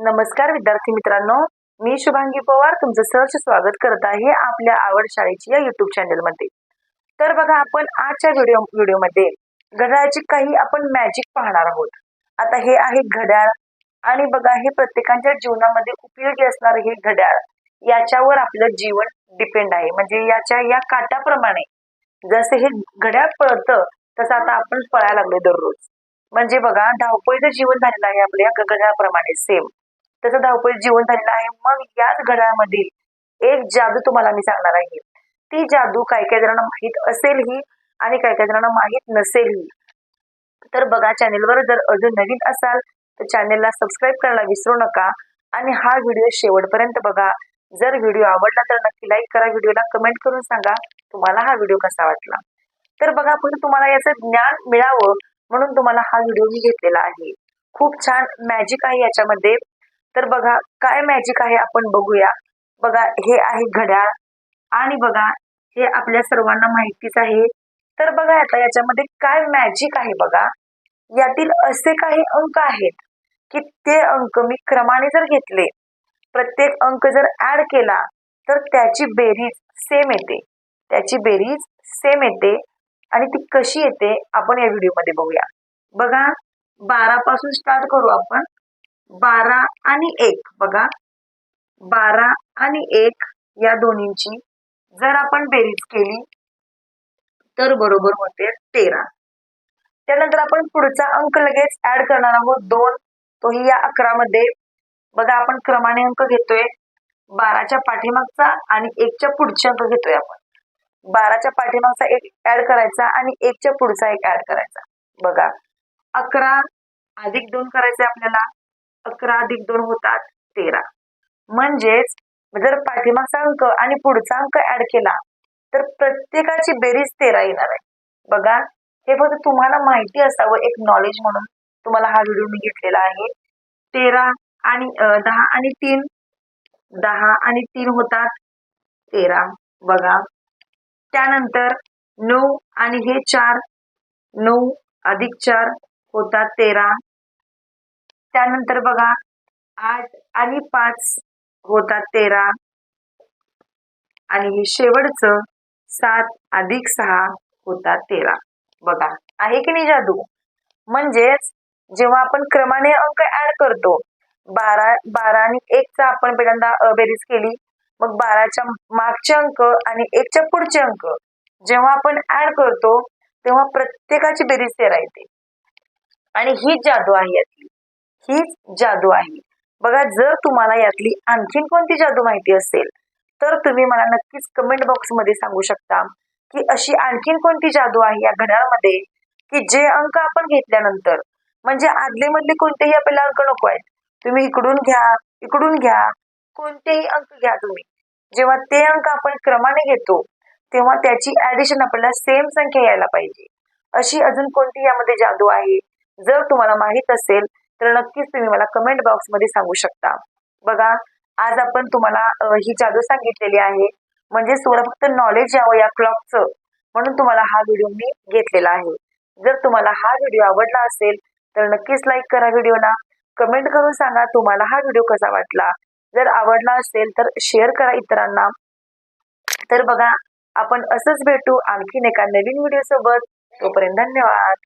नमस्कार विद्यार्थी मित्रांनो. मी शुभांगी पवार तुमचं सहर्ष स्वागत करत आहे आपल्या आवड शाळेची या युट्यूब चॅनलमध्ये तर बघा आपण आजच्या व्हिडिओ व्हिडिओमध्ये घड्याळाची काही आपण मॅजिक पाहणार आहोत. आता हे आहे घड्याळ आणि बघा हे प्रत्येकाच्या जीवनामध्ये उपयोगी असणार हे घड्याळ. याच्यावर आपलं जीवन डिपेंड आहे. म्हणजे याच्या या काटाप्रमाणे जसे हे घड्याळ पळतं तसं आता आपण पळायला लागलो दररोज. म्हणजे बघा धावपळीचं जीवन झालेलं आहे आपल्या घड्याळाप्रमाणे सेम तसं धावपळ जीवन झालेलं आहे. मग याच घड्याळमधील एक जादू तुम्हाला मी सांगणार आहे. ती जादू काही काही जणांना माहीत असेलही आणि काही काही जणांना माहीत नसेलही. तर बघा चॅनेलवर जर अजून नवीन असाल तर चॅनेलला सबस्क्राईब करायला विसरू नका. आणि हा व्हिडिओ शेवटपर्यंत बघा. जर व्हिडिओ आवडला तर नक्की लाईक करा. व्हिडिओला कमेंट करून सांगा तुम्हाला हा व्हिडिओ कसा वाटला? तर बघा पण तुम्हाला याचं ज्ञान मिळावं म्हणून तुम्हाला हा व्हिडिओ मी घेतलेला आहे. खूप छान मॅजिक आहे याच्यामध्ये. तर बघा काय मॅजिक आहे आपण बघूया. बघा हे आहे घड्याळ. आणि बघा हे आपल्या सर्वांना माहितीच आहे. तर बघा आता याच्यामध्ये काय मॅजिक आहे बघा. यातील असे काही अंक आहेत की ते अंक मी क्रमाने जर घेतले प्रत्येक अंक जर ऍड केला तर त्याची बेरीज सेम येते. त्याची बेरीज सेम येते. आणि ती कशी येते आपण या व्हिडिओमध्ये बघूया. बघा बारा पासून स्टार्ट करू आपण. बारा आणि एक. बघा. बारा आणि एक या दोन्हींची जर आपण बेरीज केली तर बरोबर होते तेरा. त्यानंतर आपण पुढचा अंक लगेच ऍड करणार आहोत दोन. तोही या अकरा मध्ये बघा आपण क्रमाने अंक घेतोय. बाराच्या पाठीमागचा आणि एकच्या पुढचे अंक घेतोय आपण. बाराच्या पाठीमागचा एक ऍड करायचा आणि एकच्या पुढचा एक ऍड करायचा. बघा. अकरा अधिक दोन करायचे आपल्याला. अकरा अधिक दोन होतात तेरा. म्हणजेच जर पाठीमागचा अंक आणि पुढचा अंक ऍड केला तर प्रत्येकाची बेरीज तेरा येणार आहे. बघा हे फक्त तुम्हाला माहिती असावं एक नॉलेज म्हणून तुम्हाला हा व्हिडिओ मी घेतलेला आहे. तेरा आणि दहा आणि तीन दहा आणि तीन होतात तेरा. बघा त्यानंतर नऊ आणि हे चार नऊ अधिक चार होतात तेरा. त्यानंतर बघा आठ आणि पाच होतात तेरा. आणि हे शेवटचं सात अधिक सहा होतात तेरा. बघा आहे की नाही जादू? म्हणजेच जेव्हा आपण क्रमाने अंक ऍड करतो बारा बारा आणि एकचा आपण पहिल्यांदा बेरीज केली. मग बाराच्या मागचे अंक आणि एकच्या पुढचे अंक जेव्हा आपण ऍड करतो तेव्हा प्रत्येकाची बेरीज तेरा येते. आणि हीच जादू आहे. हीच जादू आहे. बघा जर तुम्हाला यातली आणखीन कोणती जादू माहिती असेल तर तुम्ही मला नक्कीच कमेंट बॉक्समध्ये सांगू शकता की अशी आणखीन कोणती जादू आहे या घड्याळमध्ये की जे अंक आपण घेतल्यानंतर म्हणजे आदले मधले कोणतेही आपल्याला अंक नको आहेत. तुम्ही इकडून घ्या इकडून घ्या कोणतेही अंक घ्या तुम्ही. जेव्हा ते अंक आपण क्रमाने घेतो तेव्हा त्याची ऍडिशन आपल्याला सेम संख्या यायला पाहिजे. अशी अजून कोणती यामध्ये जादू आहे? जर तुम्हाला माहीत असेल तर नक्कीच तुम्ही मला कमेंट बॉक्समध्ये सांगू शकता. बघा आज आपण तुम्हाला ही जादू सांगितलेली आहे. म्हणजे तुम्हाला फक्त नॉलेज यावं या क्लॉकचं म्हणून तुम्हाला हा व्हिडिओ मी घेतलेला आहे. जर तुम्हाला हा व्हिडिओ आवडला असेल तर नक्कीच लाईक करा व्हिडिओला कमेंट करून सांगा तुम्हाला हा व्हिडिओ कसा वाटला. जर आवडला असेल तर शेअर करा इतरांना. तर बघा आपण असंच भेटू आणखीन एका नवीन व्हिडिओ सोबत. तोपर्यंत धन्यवाद.